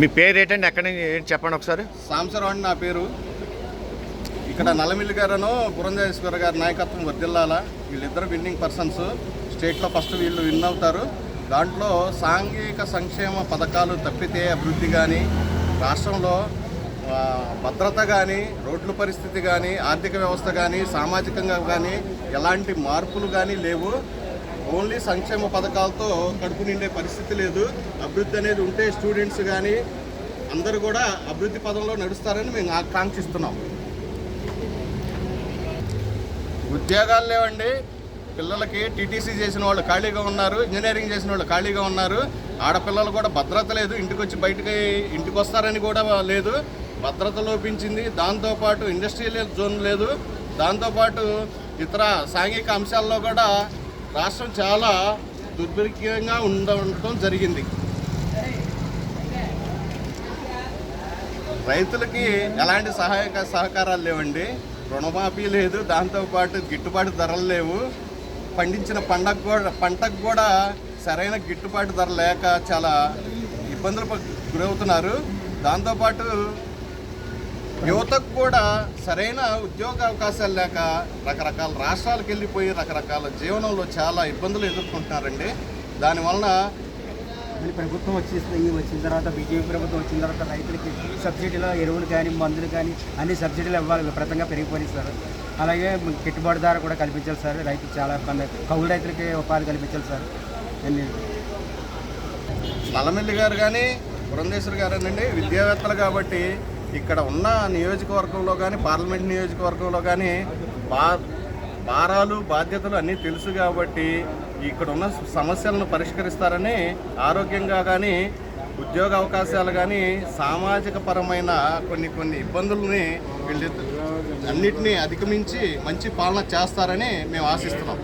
మీ పేరు ఏంటండి? ఎక్కడి నుంచి ఏంటి? చెప్పండి ఒకసారి. సాంసరావు అని నా పేరు. ఇక్కడ నల్లమిల్లి గారును పురంజేశ్వర గారి నాయకత్వం వర్దిల్లాల. వీళ్ళిద్దరు విన్నింగ్ పర్సన్స్. స్టేట్లో ఫస్ట్ వీళ్ళు విన్ అవుతారు. దాంట్లో సాంఘిక సంక్షేమ పథకాలు తప్పితే అభివృద్ధి కానీ రాష్ట్రంలో భద్రత కానీ రోడ్ల పరిస్థితి కానీ ఆర్థిక వ్యవస్థ కానీ సామాజికంగా కానీ ఎలాంటి మార్పులు కానీ లేవు. ఓన్లీ సంక్షేమ పథకాలతో కడుపు నిండే పరిస్థితి లేదు. అభివృద్ధి అనేది ఉంటే స్టూడెంట్స్ కానీ అందరూ కూడా అభివృద్ధి పదంలో నడుస్తారని మేము ఆకాంక్షిస్తున్నాం. ఉద్యోగాలు లేవండి. పిల్లలకి టీటీసీ చేసిన వాళ్ళు ఖాళీగా ఉన్నారు ఇంజనీరింగ్ చేసిన వాళ్ళు ఖాళీగా ఉన్నారు. ఆడపిల్లలు కూడా భద్రత లేదు. ఇంటికి వచ్చి బయటకి ఇంటికి వస్తారని కూడా లేదు. భద్రత లోపించింది. దాంతోపాటు ఇండస్ట్రియల్ జోన్ లేదు. దాంతోపాటు ఇతర సాంఘిక అంశాల్లో కూడా రాష్ట్రం చాలా దుర్భిక్షంగా ఉండటం జరిగింది. రైతులకి ఎలాంటి సహాయక సహకారాలు లేవండి. రుణమాఫీ లేదు దాంతోపాటు గిట్టుబాటు ధరలు లేవు. పండించిన పంటకు కూడా పంటకు కూడా సరైన గిట్టుబాటు ధర లేక చాలా ఇబ్బందులు గురవుతున్నారు. దాంతోపాటు యువతకు కూడా సరైన ఉద్యోగ అవకాశాలు లేక రకరకాల రాష్ట్రాలకు వెళ్ళిపోయి రకరకాల జీవనంలో చాలా ఇబ్బందులు ఎదుర్కొంటున్నారండి. దానివలన ప్రభుత్వం వచ్చేసి ఈ వచ్చిన తర్వాత బీజేపీ ప్రభుత్వం వచ్చిన తర్వాత రైతులకి సబ్సిడీలో ఎరువులు కానీ మందులు కానీ అన్ని సబ్సిడీలు ఇవ్వాలి విపరీతంగా పెరిగిపోయింది సార్. అలాగే గిట్టుబాటు ధర కూడా కల్పించాలి సార్. రైతులు చాలా ఇబ్బంది కౌలు రైతులకి ఉపాధి కల్పించాలి సార్. అన్ని నల్లమిల్లి గారు కానీ పురంధేశ్వర్ గారు అండి విద్యావేత్తలు కాబట్టి ఇక్కడ ఉన్న నియోజకవర్గంలో కానీ పార్లమెంట్ నియోజకవర్గంలో కానీ బా భారాలు బాధ్యతలు అన్నీ తెలుసు కాబట్టి ఇక్కడ ఉన్న సమస్యలను పరిష్కరిస్తారని ఆరోగ్యంగా కానీ ఉద్యోగ అవకాశాలు కానీ సామాజిక పరమైన కొన్ని కొన్ని ఇబ్బందుల్ని వీళ్ళు అన్నిటినీ అధిగమించి మంచి పాలన చేస్తారని మేము ఆశిస్తున్నాం.